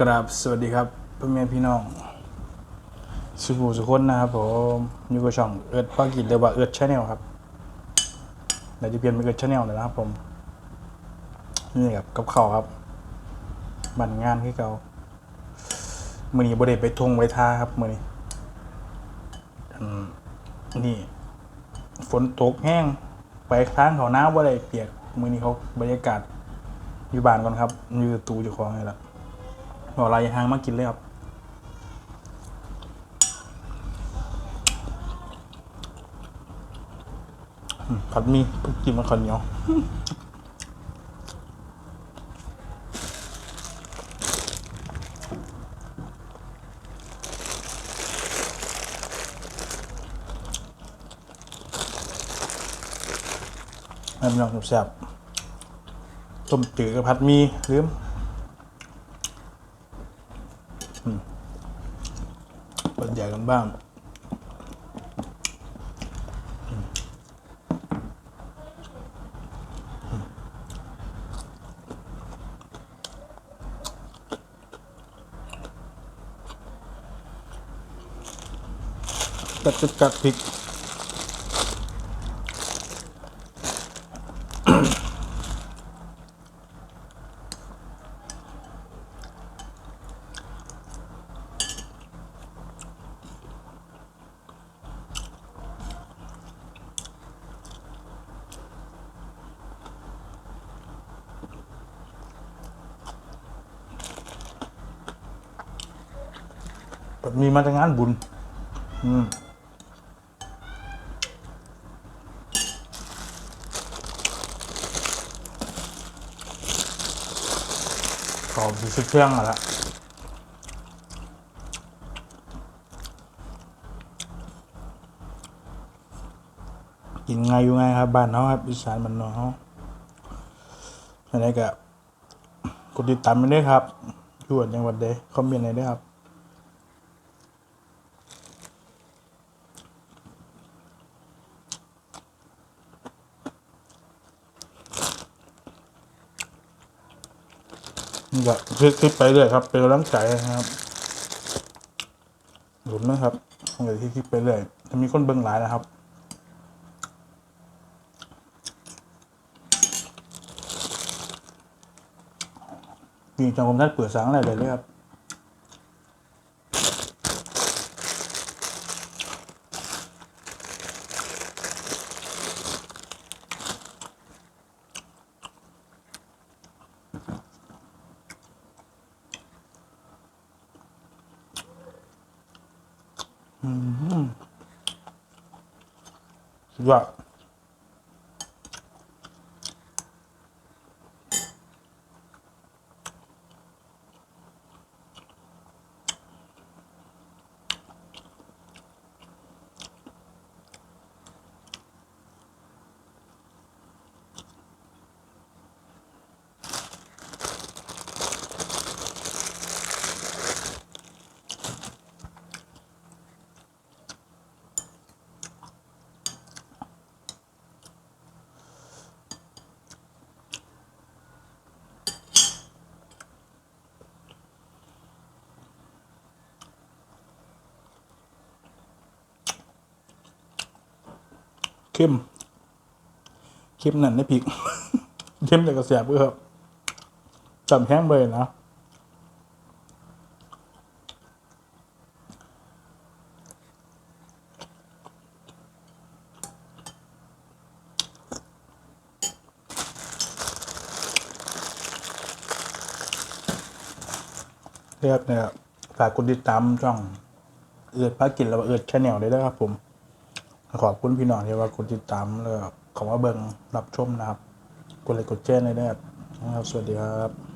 กราบสวัสดีครับพ่อแม่พี่น้อง สุภูสุคนนะครับผมอยู่กับช่องเอิร์ดภากิจหรือว่าเอิร์ดชาแนลครับเดี๋ยวจะเปลี่ยนเป็นเอิร์ดชาแนลเลยนะครับผมนี่ครับกับข้าวครับบันงานที่เก่ามือนี้บริเไปทงไว้ท่าครับมือนี้นี่ ฝนตกแห้งไปทางเขาน้าว่าอะไรเปียกมือนี้เขาบรรยากาศอยู่บ้านก่อนครับอยู่ตูเจ้าของนี่แหละ บอกอะไรทางมากินเลยครับผัดหมีกินมันข้าวเหนียวให้พี่น้องแซ่บต้มจืดกับผัดหมีลืมอื เปิดใหญ่กันบ้าง กัดกัดกัดพริก มีมาจากงานบุญ อืมขอบสุดเครื่องมาแล้วกินไงอยู่ไงครับบ้านเขาครับอีสานบ้านนอกเขาอะไรก็กดติดตามไปด้วยครับอยู่จังหวัดใดคอมเมนต์อะไรด้วยครับ อยากคลิปไปเรื่อยครับ เป็นกำลังใจนะครับหลุนนะครับเดี๋ยวที่คลิปไปเรื่อยจะมีคนเบิ้งหลายนะครับมีจังผมท่านเปิดสังอะไรเลยครับ สุดยอด เข้มเข้มนั่นในพริกเข้มแต่กระเสียบเพื่อครับจำแห้งเลยนะเรียบเนี่ยฝากกดติดตามช่อง เอือดพากินแล้วเอือดชาแนลได้ด้วยครับผม ขอบคุณพี่น้องที่ว่ากดติดตามแล้วขอว่าเบิ่งรับชมนะครับ กดไลค์กดแชร์ในเด้อครับ สวัสดีครับ